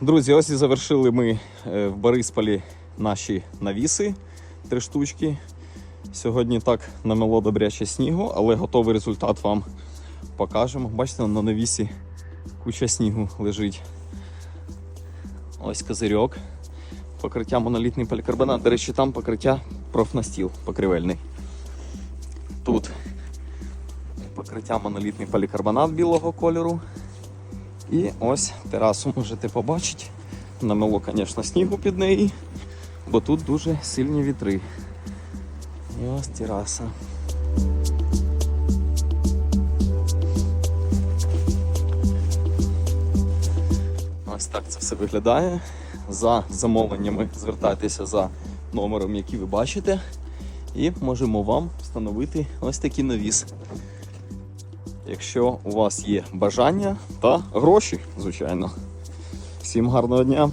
Друзі, ось і завершили ми е, в Борисполі наші навіси, три штучки. Сьогодні так намело добряче снігу, але готовий результат вам покажемо. Бачите, на навісі куча снігу лежить. Ось козирьок. Покриття монолітний полікарбонат. До речі, там покриття профнастіл покривельний. Тут покриття монолітний полікарбонат білого кольору. І ось терасу можете побачити. Намело, звісно, снігу під неї, бо тут дуже сильні вітри. І ось тераса. Ось так це все виглядає. За замовленнями звертайтеся за номером, який ви бачите, і можемо вам встановити ось такий навіс. Якщо у вас є бажання та гроші, звичайно. Всім гарного дня!